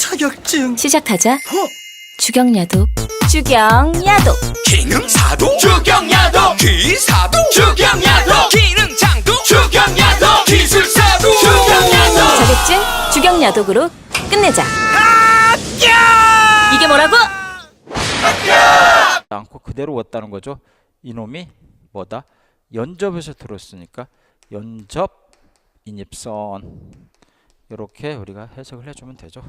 자격증 시작하자. 어? 주경야독. 주경야독. 기능사도 주경야도 기사도 주경야도 기능장도 주경야도 기술사도 주경야도 자격증 주경야독으로 끝내자. 이게 뭐라고? 않고 그대로 왔다는 거죠. 이놈이 뭐다? 연접에서 들었으니까 연접 인입선 이렇게 우리가 해석을 해주면 되죠.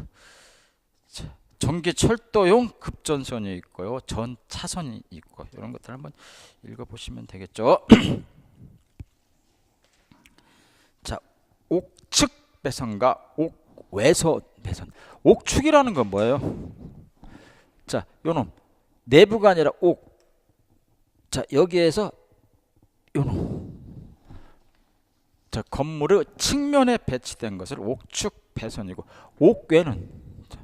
자, 전기 철도용 급전선이 있고요, 전 차선이 있고 이런 것들 한번 읽어보시면 되겠죠. 자, 옥측 배선과 옥외선 배선. 옥축이라는 건 뭐예요? 자, 요놈 내부가 아니라 옥. 자, 여기에서 요놈. 자, 건물의 측면에 배치된 것을 옥축 배선이고 옥외는 자,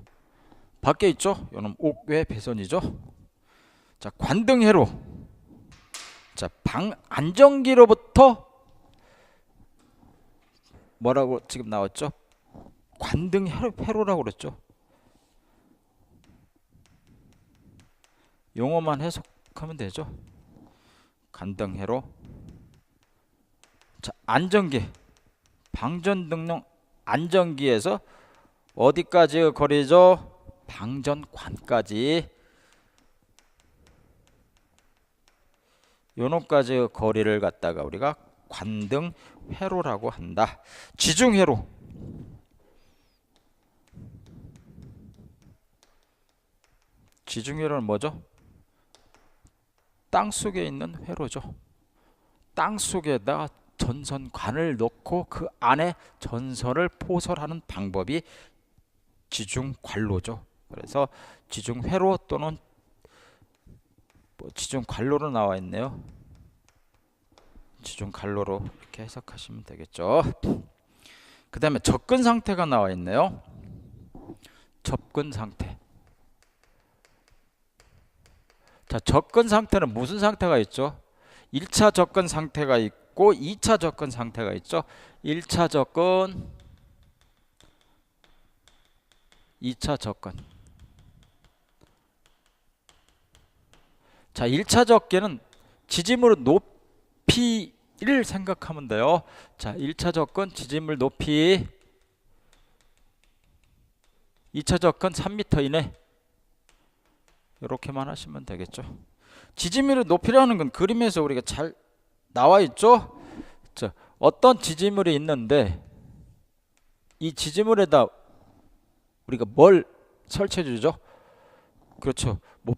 밖에 있죠? 요놈 옥외 배선이죠. 자, 관등회로. 자, 방 안정기로부터 뭐라고 지금 나왔죠? 관등 회로라고 그랬죠. 용어만 해석하면 되죠. 간등회로 자 안전기 방전 등록 안전기에서 어디까지의 거리죠? 방전관까지 요놈까지의 거리를 갖다가 우리가 관등 회로라고 한다. 지중 회로 지중 회로는 뭐죠? 땅 속에 있는 회로죠. 땅 속에다 전선관을 넣고 그 안에 전선을 포설하는 방법이 지중관로죠. 그래서 지중회로 또는 뭐 지중관로로 나와 있네요. 지중관로로 이렇게 해석하시면 되겠죠. 그 다음에 접근 상태가 나와 있네요. 접근 상태. 자, 접근 상태는 무슨 상태가 있죠? 1차 접근 상태가 있고 2차 접근 상태가 있죠. 1차 접근 2차 접근 자, 1차 접근은 지짐으로 높이를 생각하면 돼요. 자, 1차 접근 지짐을 높이 2차 접근 3m 이내 이렇게만 하시면 되겠죠. 지지물의 높이라는 건 그림에서 우리가 잘 나와 있죠. 자, 어떤 지지물이 있는데 이 지지물에다 우리가 뭘 설치해 주죠? 그렇죠. 뭐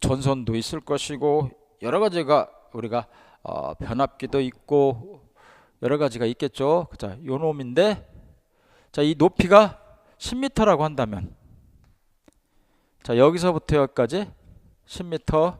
전선도 있을 것이고 여러 가지가 우리가 어, 변압기도 있고 여러 가지가 있겠죠. 자, 요 놈인데 자, 이 높이가 10m라고 한다면 자 여기서부터 여기까지 10m